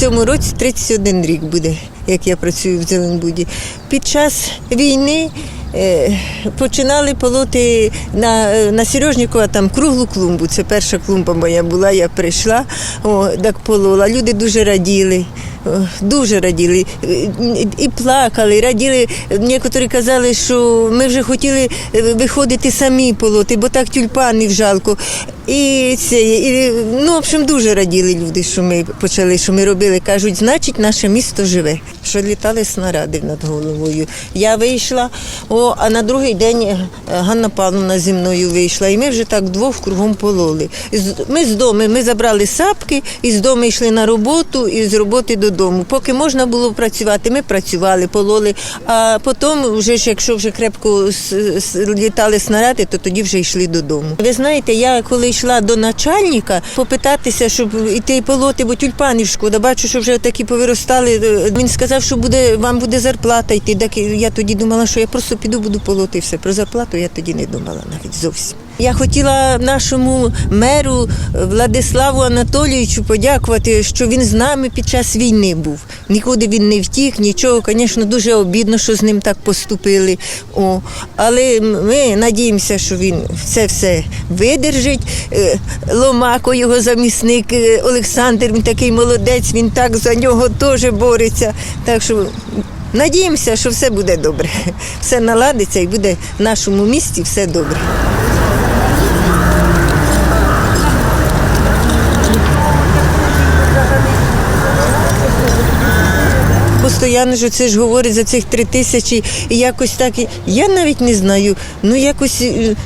цьому році 31 рік буде, як я працюю в Зеленбуді. Під час війни е, починали полоти на, е, на Сережнікова там круглу клумбу. Це перша клумба моя була, я прийшла, о, так полола. Люди дуже раділи. Дуже раділи Е, і плакали, і раділи. Некоторі казали, що ми вже хотіли виходити самі полоти, бо так тюльпанів жалко. І це, і, ну, в общем, дуже раділи люди, що ми почали, що ми робили. Кажуть, значить, наше місто живе. Що літали снаряди над головою. Я вийшла, о, а на другий день е, Ганна Павловна зі мною вийшла, і ми вже так вдвох кругом пололи. Ми з дому, ми забрали сапки, і з дому йшли на роботу, і з роботи додому. Поки можна було працювати, ми працювали, пололи. А потім, вже ж, якщо вже крепко літали снаряди, то тоді вже йшли додому. Ви знаєте, я коли йшла до начальника попитатися, щоб іти полоти, бо тюльпанів шкода. Бачу, що вже такі повиростали. Е, Він сказав, що буде вам буде зарплата йти. Так я тоді думала, що я просто піду, буду полоти все. Про зарплату я тоді не думала навіть зовсім. Я хотіла нашому меру Владиславу Анатолійовичу подякувати, що він з нами під час війни був. Нікуди він не втік, нічого. Звісно, дуже обідно, що з ним так поступили. О, але ми надіємося, що він це все видержить. Е, Ломако, його замісник е, Олександр, він такий молодець, він так за нього теж бореться. Так що надіємося, що все буде добре. Все наладиться і буде в нашому місті все добре. Постоянно ж це ж говорить за цих три тисячі, і якось так. Я навіть не знаю. Ну якось е,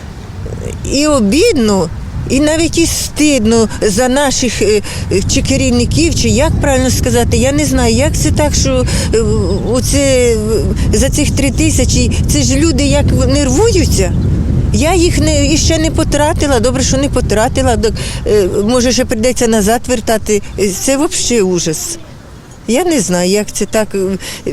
і обідно, і навіть і стидно за наших е, е, чи керівників, чи як правильно сказати, я не знаю, як це так, що оце за цих три тисячі, це ж люди як нервуються. Я їх не і ще не потратила. Добре, що не потратила. Так, може, ще прийдеться назад вертати. Це взагалі ужас. Я не знаю, як це так. е,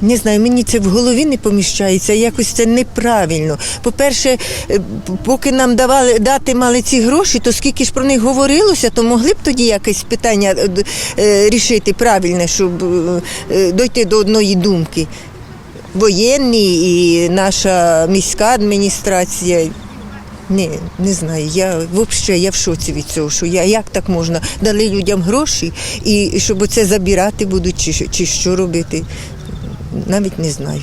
Не знаю, мені це в голові не поміщається, якось це неправильно. По-перше, е, поки нам давали дати мали ці гроші, то скільки ж про них говорилося, то могли б тоді якесь питання е, рішити правильне, щоб е, дойти до одної думки. Воєнні і наша міська адміністрація. Ні, не знаю. Я взагалі я в шоці від цього, що я як так можна дали людям гроші і щоб це забирати будуть, чи, чи що робити. Навіть не знаю.